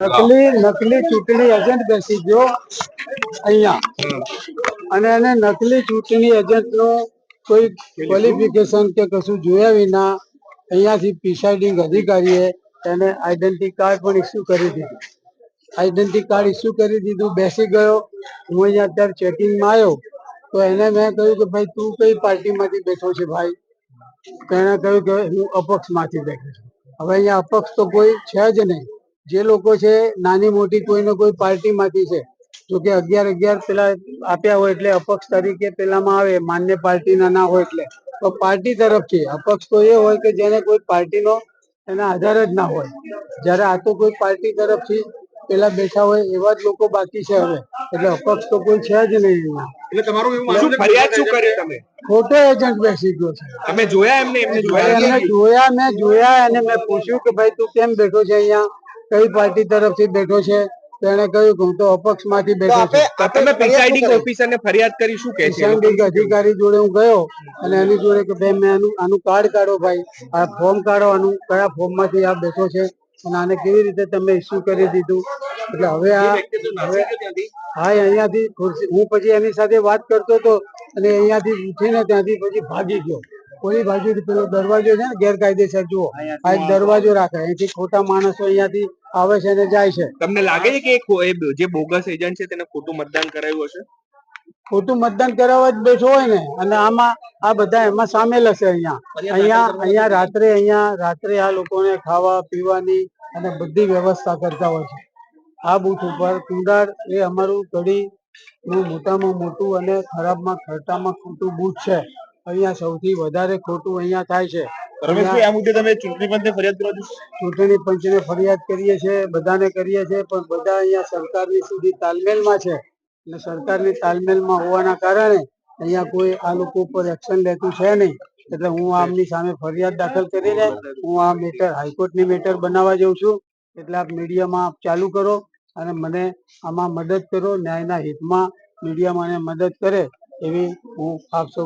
નકલી નકલી ચૂંટણી એજન્ટ બેસી ગયો અહીંયા. અને એને નકલી ચૂંટણી એજન્ટનું કોઈ ક્વોલિફિકેશન કે કશું જોયા વિના અહીંયાથી પ્રિસાઇડિંગ અધિકારીએ એને આઈડેન્ટિટી કાર્ડ પણ ઇસ્યુ કરી દીધું. આઈડેન્ટિટી કાર્ડ ઇસ્યુ કરી દીધું, બેસી ગયો. હું અહીંયા અત્યારે ચેકિંગમાં આવ્યો. તો એને મેં કહ્યું કે ભાઈ, તું કઈ પાર્ટીમાંથી બેઠો છે ભાઈ? તો એણે કહ્યું કે હું અપક્ષમાંથી બેઠો છું. હવે અહીંયા અપક્ષ તો કોઈ છે જ નહીં. જે લોકો છે નાની મોટી કોઈને કોઈ પાર્ટીમાંથી છે જો કે અગિયાર અગિયાર પેલા આપ્યા હોય એટલે અપક્ષ તરીકે પેલામાં આવે માન્ય પાર્ટીના ના હોય એટલે. તો પાર્ટી તરફથી અપક્ષ તો એ હોય કે જેને કોઈ પાર્ટીનો એના આધાર જ ના હોય. જ્યારે આ તો કોઈ પાર્ટી તરફથી પેલા બેઠા હોય એવા જ લોકો બાકી છે હવે. એટલે અપક્ષ તો કોઈ છે જ નહીં એટલે તમારું એવું માનવું છે ફરિયાદ શું કરી તમે? ખોટો એજન્ટ બેસી ગયો છે. અમે જોયા એમને એમને જોયા? એમને જોયા મેં જોયા અને મેં પૂછ્યું કે ભાઈ તું કેમ બેઠો છે અહીંયા? કઈ પાર્ટી તરફથી બેઠો છે? તેને કહ્યું કે હું તો અપક્ષમાંથી બેઠો છું. તમે પ્રિસાઇડિંગ ઓફિસર ને ફરિયાદ કરી શું કે છે? એ લોકો? કિસાન અધિકારી જોડે હું ગયો અને એની જોડે કે ભાઈ મેં આનું આનું કાર્ડ કાઢો ભાઈ. આ ફોર્મ કાઢો આનું કયા ફોર્મમાંથી આ બેઠો છે? અને આને કેવી રીતે તમે ઇસ્યુ કરી દીધું? એટલે હવે આ હવે હા અહીંયાથી ખુરશી હું પછી એની સાથે વાત કરતો હતો અને અહીંયાથી ઉઠીને ત્યાંથી પછી ભાગી ગયો. કોઈ બાજુ પેલો દરવાજો છે ને ગેરકાયદેસર જુઓ. આ એક દરવાજો રાખે. અહીંથી ખોટા માણસો અહીંયાથી આવે છે અને જાય છે. તમને લાગે છે કે જે બોગસ એજન્ટ છે તેને ખોટું મતદાન કરાયું હશે? ખોટું મતદાન કરાવવા જ બેઠો હોય ને અને આમાં આ બધા એમાં સામેલ હશે અહીંયા. અહીંયા અહીંયા રાત્રે અહીંયા રાત્રે આ લોકોને ખાવા પીવાની અને બધી વ્યવસ્થા કરતા હોય છે. આ બૂથ ઉપર કુંડાળ એ અમારું કડી નું મોટામાં મોટું અને ખરાબમાં ખરટામાં ખોટું બૂથ છે. અહીંયા સૌથી વધારે ખોટું અહીંયા થાય છે. રમેશભાઈ આ મુદ્દે તમે ચૂંટણી પંચને ફરિયાદ કરવા છો? ચૂંટણી પંચને ફરિયાદ કરીએ છીએ બધાને કરીએ છીએ પણ બધા અહીંયા સરકારની તાલમેલ તાલમેલમાં છે. અને સરકારની તાલમેલમાં હોવાના કારણે અહીંયા કોઈ આ લોકો ઉપર એક્શન લેતું છે નહીં. એટલે હું આમની સામે ફરિયાદ દાખલ કરીને હું આ મેટર હાઈકોર્ટની મેટર બનાવવા જઉં છું. એટલે આપ મીડિયામાં આપ ચાલુ કરો અને મને આમાં મદદ કરો ન્યાયના હિતમાં મીડિયા મને મદદ કરે એવી હું આપ સૌ